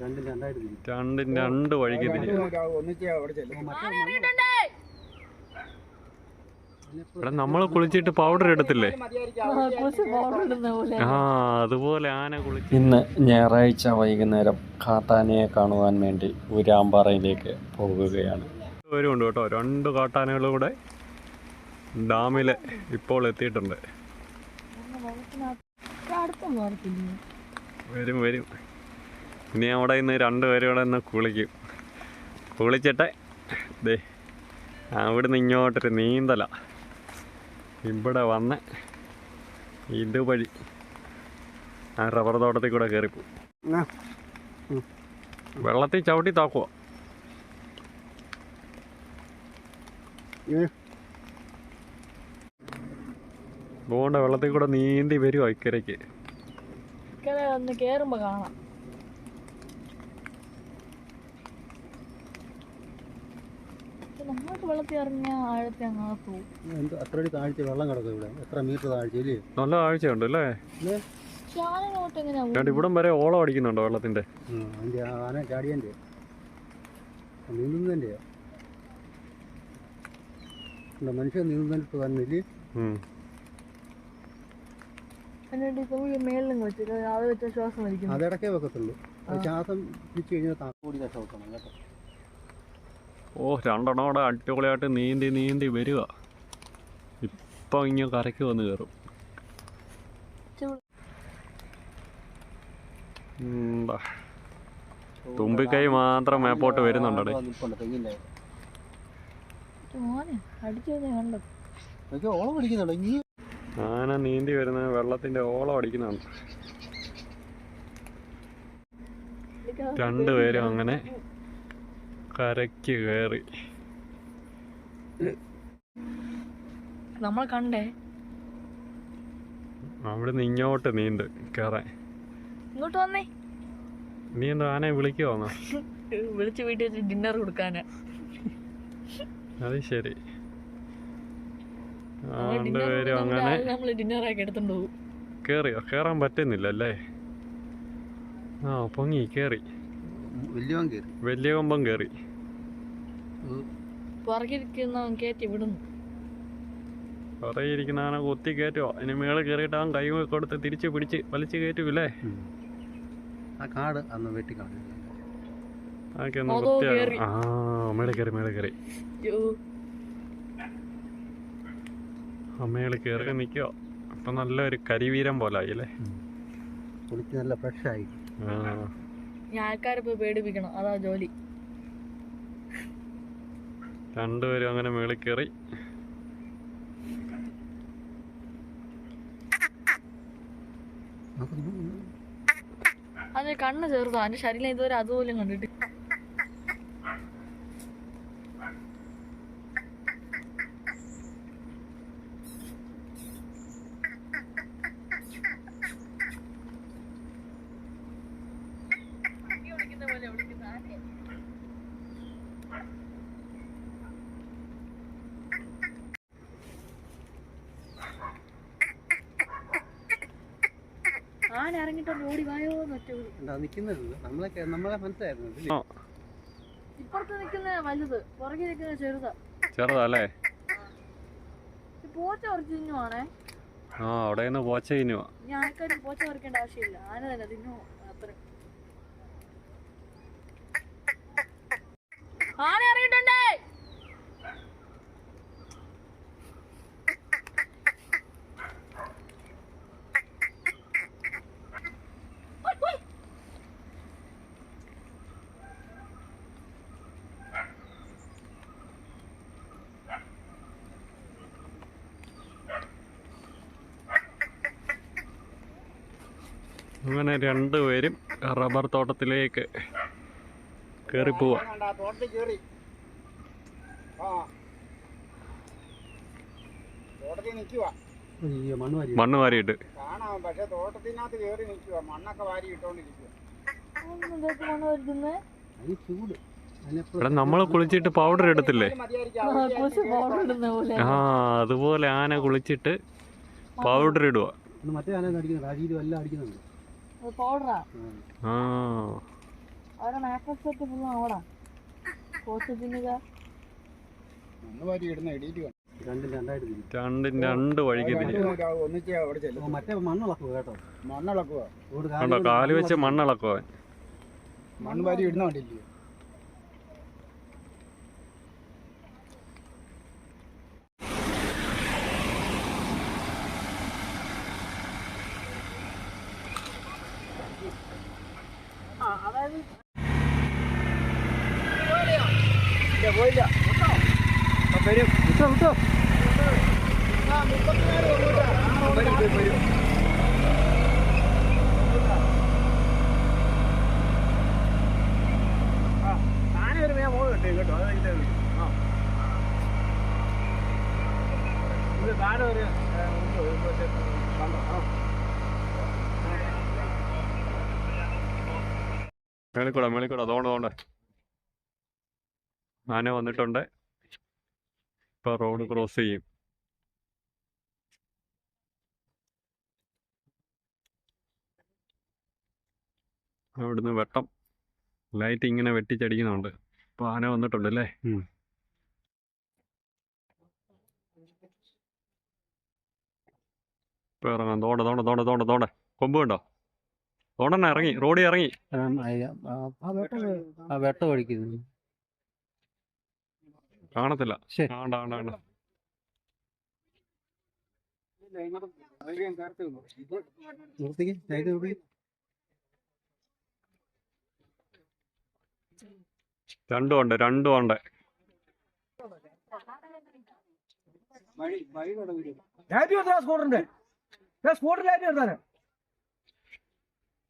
രണ്ടും രണ്ടും രണ്ട് വഴിക്ക് ഇവിടെ ഒന്നിച്ച് അവിടെ ചെല്ലും. എടാ നമ്മൾ കുളിച്ചിട്ട് പൗഡർ എടുത്തില്ലേ? ആ അതുപോലെ ആന കുളിച്ച്. ഇന്ന് ഞായറാഴ്ച വൈകുന്നേരം കാട്ടാനയെ കാണുവാൻ വേണ്ടി ഉരാമ്പാറയിലേക്ക് പോകുകയാണ്. വരുമുണ്ട് കേട്ടോ. രണ്ട് കാട്ടാനകളും കൂടെ ഡാമിൽ ഇപ്പോൾ എത്തിയിട്ടുണ്ട്. വരും വരും. ഇനി അവിടെ ഇന്ന് രണ്ടുപേരും ഇവിടെ ഇന്ന് കുളിക്കും. കുളിച്ചിട്ട് ദേ അവിടുന്ന് ഇങ്ങോട്ടൊരു നീന്തല. ഇവിടെ വന്ന് ഇതുവഴി ആ റബ്ബർ തോട്ടത്തിൽ കൂടെ കയറിപ്പോവും. വെള്ളത്തിൽ ചവിട്ടി താക്കുവോ. പോകണ്ട പോണ്ട വെള്ളത്തിൽ കൂടെ നീന്തി വരുമോ ഇക്കരയ്ക്ക്. ഒന്ന് കേറുമ്പോ കാണാം. നമ്മൾക്ക് വെള്ളത്തിൽ ഇറങ്ങിയ ആഴത്തെ അങ്ങ് പോകും എന്ത് അത്ര അടി താഴ്ച വെള്ളം കിടക്കും ഇവിടെ? എത്ര മീറ്റർ താഴ്ച ഇല്ലേ നല്ല താഴ്ചയുണ്ട് അല്ലേ? എങ്ങനെയാ രണ്ട് ഇവിടം വരെ ഓളം അടിക്കുന്നുണ്ടോ വെള്ളത്തിന്റെ? ഉം, അതിന്റെ ആ ആന ചാടിയന്റെ നീന്തുന്നതിന്റെയാ മനുഷ്യൻ ഉം. എന്നിട്ട് ഇപ്പൊ ഈ മേളിലും വെച്ചിട്ട് അത് വെച്ച ശ്വാസം വലിക്കുന്നു. അതിടക്കേ വെക്കത്തുള്ളൂ. അത് ശ്വാസം പിടിച്ചു കഴിഞ്ഞാൽ കൂടി കേട്ടോ. ഓ രണ്ടെണ്ണം കൂടെ അടിപൊളിയായിട്ട് നീന്തി നീന്തി വരിക. ഇപ്പം ഇങ്ങനെ കരയ്ക്ക് വന്ന് കയറും. തുമ്പിക്കൈ മാത്രം മേപ്പോട്ട് വരുന്നുണ്ടേ ആന നീന്തി വരുന്ന വെള്ളത്തിന്റെ ഓളം അടിക്കുന്നുണ്ട് രണ്ടുപേരും അങ്ങനെ കരയ്ക്ക് കയറി നമ്മൾ കണ്ടേ? അവിടുന്ന് ഇങ്ങോട്ട് നീണ്ട് കയറാൻ ഇങ്ങോട്ട് വന്നേ. നീ എന്താ ആനയെ വിളിക്കുവാന്നോ വിളിച്ച് വീട്ടിൽ വെച്ച് ഡിന്നർ കൊടുക്കാനാ. അത് ശരി. രണ്ടുപേരും അങ്ങനെ നമ്മൾ ഡിന്നർ ആക്കി എടുത്തോണ്ട് പോകും. കേറിയോ? കേറാൻ പറ്റുന്നില്ല അല്ലേ ആ പൊങ്ങി കേറി. വലിയവൻ കേറി. വലിയ കൊമ്പം കേറി. പുറകിരിക്കുന്നവൻ കയറ്റി വിടുന്നു. കുത്തി കയറ്റുമോ അതിന് മേളിൽ കയറിയിട്ട് അവൻ കൈ കൊടുത്ത് തിരിച്ച് പിടിച്ച് വലിച്ച് കയറ്റൂലേ ആ കാട് അന്ന് വെട്ടി അതോ ആ മേളിൽ കയറി മേളിൽ കയറി. നിൽക്കോ അപ്പൊ നല്ലൊരു കരിവീരം പോലെ ആയി കുളിച്ച് നല്ല ഫ്രഷ് ആ. ഞാൻ ആൾക്കാരെ പോയി പേടിപ്പിക്കണം. അതാ ജോലി. രണ്ടുപേരും അങ്ങനെ മേളിൽ കയറി. അതെ കണ്ണ് ചെറുതാ അതിന്റെ ശരീരം ഇതുവരെ അതുപോലും കണ്ടിട്ട് ആന ഇറങ്ങിട്ട് ഓടി വായോ നിൽക്കുന്നത് നമ്മളെ നമ്മളെ മനസ്സിലായിരുന്നു. ഇപ്പുറത്ത് നിൽക്കുന്ന വലുത് പുറകെ നിൽക്കുന്ന ചെറുതാ. ചെറുതാ അല്ലേ ഈ പോച്ച കുറച്ച് തിന്നുവാണേ. ആ അവിടെ നിന്ന് പോച്ച ഇനി പോച്ച പറിക്കേണ്ട ആവശ്യമില്ല. ആന തന്നെ തിന്നു അത്ര. ആന ഇറങ്ങിയിട്ടുണ്ടേ? അങ്ങനെ രണ്ടുപേരും റബ്ബർ തോട്ടത്തിലേക്ക് കയറി പോവാ. മണ്ണ് വാരി. മണ്ണ് വാരിയിട്ട്. പക്ഷെ തോട്ടത്തിനകത്ത് കയറി നിൽക്കുക മണ്ണൊക്കെ വാരി ഇട്ടോണ്ടിരിക്കുക നമ്മൾ കുളിച്ചിട്ട് പൗഡർ എടുത്തില്ലേ? ആ അതുപോലെ ആന കുളിച്ചിട്ട് പൗഡർ ഇടുക ഇന്ന് മറ്റേ ആന അടിക്കുന്നുണ്ട് അടിയിലും എല്ലാം അടിക്കുന്നുണ്ട്. പൗഡറാ ആ. വെച്ച് പോസ്റ്റ് മണ്ണ് വാരി ഇടുന്ന രണ്ടും തിരിക്കും. രണ്ടും രണ്ട് വഴിക്ക് തിരിയും. ഒന്നിച്ച് അവിടെ ചെല്ലും മറ്റേ മണ്ണിളക്കുക കേട്ടോ മണ്ണിളക്കുക കണ്ടോ കാൽ വെച്ച് മണ്ണിളക്കോ അവൻ ആ വാരി ഇടുന്ന കണ്ടില്ലേ മേളിക്കൂടാ മേളിക്കൂടാ തോണ്ട തോണ്ട ആന വന്നിട്ടുണ്ട്. ഇപ്പൊ റോഡ് ക്രോസ് ചെയ്യും. അവിടുന്ന് വെട്ടം. ലൈറ്റ് ഇങ്ങനെ വെട്ടിച്ചടിക്കുന്നുണ്ട്. ഇപ്പൊ ആന വന്നിട്ടുണ്ട് അല്ലേ? ഇപ്പൊ ഇറങ്ങാം. തോണ്ട തോണ്ട തോണ്ട തോണ്ട തോണ്ട കൊമ്പ് കണ്ടോ? തോണ്ടെണ്ണ ഇറങ്ങി റോഡിൽ ഇറങ്ങി. വെട്ട കാണത്തില്ല. രണ്ടും ഉണ്ട് രണ്ടും ഉണ്ട് രണ്ടും ഉണ്ട്.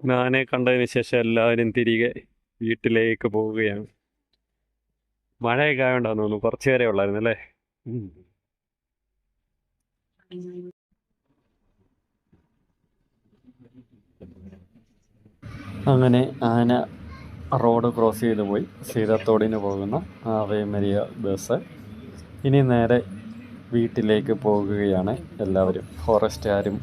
ആനയെ കണ്ടതിന് ശേഷം എല്ലാവരും തിരികെ വീട്ടിലേക്ക് പോവുകയാണ്. മഴയൊക്കെ ആയതുകൊണ്ടാന്ന് തോന്നുന്നു കുറച്ചു വരെ ഉള്ളായിരുന്നു അല്ലേ അങ്ങനെ ആന റോഡ് ക്രോസ് ചെയ്ത് പോയി. സീതത്തോടിന് പോകുന്ന ആവേ മരിയ ബസ്. ഇനി നേരെ വീട്ടിലേക്ക് പോകുകയാണ് എല്ലാവരും. ഫോറസ്റ്റ് ഫോറസ്റ്റുകാരും